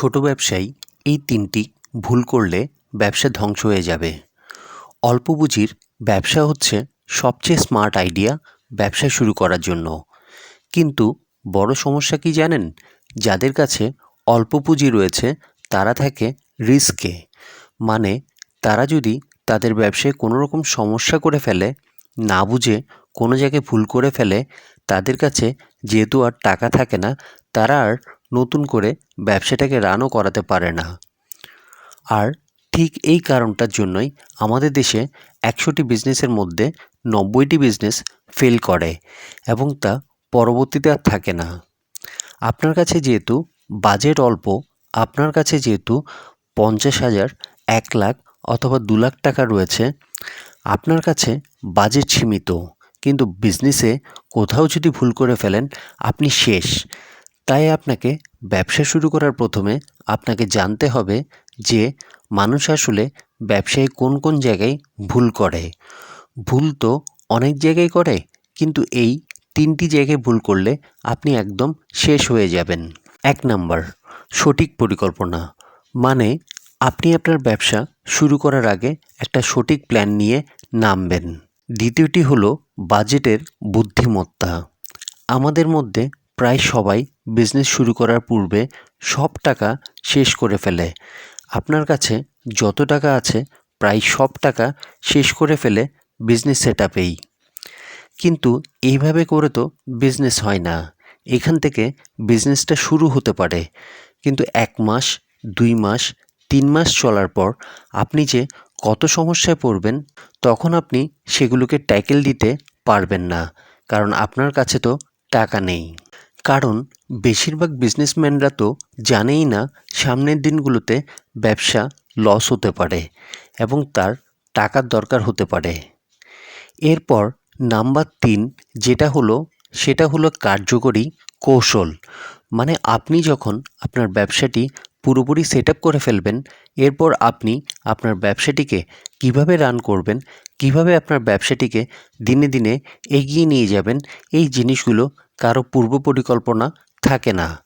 ছোট ব্যবসায়ী এই তিনটি ভুল করলে ব্যবসা ধ্বংস হয়ে যাবে। অল্প পুঁজির ব্যবসা হচ্ছে সবচেয়ে স্মার্ট আইডিয়া ব্যবসা শুরু করার জন্য। কিন্তু বড় সমস্যা কি জানেন? যাদের কাছে অল্প পুঁজি রয়েছে, তারা থাকে রিস্কে। মানে তারা যদি তাদের ব্যবসায় কোনো রকম সমস্যা করে ফেলে, না বুঝে কোনো জায়গায় ভুল করে ফেলে, তাদের কাছে যেহেতু আর টাকা থাকে না, তারা আর নতুন করে ব্যবসাটাকে রানও করাতে পারে না। আর ঠিক এই কারণটার জন্যই আমাদের দেশে একশোটি বিজনেসের মধ্যে নব্বইটি বিজনেস ফেল করে এবং তা পরবর্তীতে আর থাকে না। আপনার কাছে যেহেতু বাজেট অল্প, আপনার কাছে যেহেতু পঞ্চাশ হাজার, এক লাখ অথবা দু লাখ টাকা রয়েছে, আপনার কাছে বাজেট সীমিত, কিন্তু বিজনেসে কোথাও যদি ভুল করে ফেলেন, আপনি শেষ। তাই আপনাকে ব্যবসা শুরু করার প্রথমে আপনাকে জানতে হবে যে মানুষ আসলে ব্যবসায় কোন কোন জায়গায় ভুল করে। ভুল তো অনেক জায়গায় করে, কিন্তু এই তিনটি জায়গায় ভুল করলে আপনি একদম শেষ হয়ে যাবেন। এক নাম্বার, সঠিক পরিকল্পনা। মানে আপনি আপনার ব্যবসা শুরু করার আগে একটা সঠিক প্ল্যান নিয়ে নামবেন। দ্বিতীয়টি হলো বাজেটের বুদ্ধিমত্তা। আমাদের মধ্যে প্রায় সবাই বিজনেস শুরু করার পূর্বে সব টাকা শেষ করে ফেলে। আপনার কাছে যত টাকা আছে, প্রায় সব টাকা শেষ করে ফেলে বিজনেস সেট আপেই কিন্তু এইভাবে করে তো বিজনেস হয় না। এখান থেকে বিজনেসটা শুরু হতে পারে। কিন্তু এক মাস, দুই মাস, তিন মাস চলার পর আপনি যে কত সমস্যায় পড়বেন, তখন আপনি সেগুলোকে ট্যাকেল দিতে পারবেন না। কারণ আপনার কাছে তো টাকা নেই। কারণ বেশিরভাগ বিজনেসম্যানরা তো জানেই না সামনের দিনগুলোতে ব্যবসা লস হতে পারে এবং তার টাকার দরকার হতে পারে। এরপর নাম্বার তিন যেটা হলো, সেটা হলো কার্যকরী কৌশল। মানে আপনি যখন আপনার ব্যবসাটি পুরোপুরি সেট করে ফেলবেন। এরপর আপনি আপনার ব্যবসাটিকে কীভাবে রান করবেন, কীভাবে আপনার ব্যবসাটিকে দিনে দিনে এগিয়ে নিয়ে যাবেন, এই জিনিসগুলো কারও পূর্ব পরিকল্পনা থাকে না।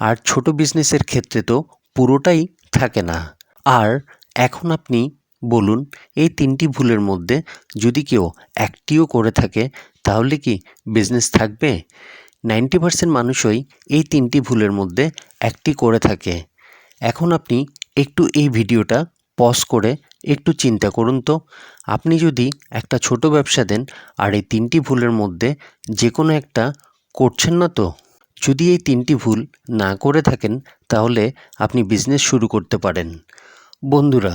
আর ছোট বিজনেসের ক্ষেত্রে তো পুরোটাই থাকে না। আর এখন আপনি বলুন, এই তিনটি ভুলের মধ্যে যদি কেউ একটিও করে থাকে, তাহলে কি বিজনেস থাকবে? নাইনটি পার্সেন্ট মানুষই এই তিনটি ভুলের মধ্যে একটি করে থাকে। এখন আপনি একটু এই ভিডিওটা পজ করে একটু চিন্তা করুন তো। আপনি যদি একটা ছোট ব্যবসা দেন, আর এই তিনটি ভুলের মধ্যে যে কোনো একটা করছেন না তো? যদি এই তিনটি ভুল না করে থাকেন, তাহলে আপনি বিজনেস শুরু করতে পারেন। বন্ধুরা,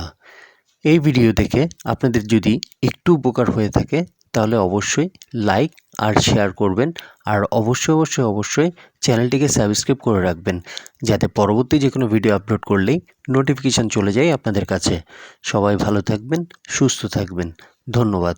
এই ভিডিও দেখে আপনাদের যদি একটু উপকার হয়ে থাকে, তাহলে অবশ্যই লাইক আর শেয়ার করবেন। আর অবশ্যই অবশ্যই অবশ্যই চ্যানেলটিকে সাবস্ক্রাইব করে রাখবেন, যাতে পরবর্তী যে কোনো ভিডিও আপলোড করলেই নোটিফিকেশান চলে যায় আপনাদের কাছে। সবাই ভালো থাকবেন, সুস্থ থাকবেন। ধন্যবাদ।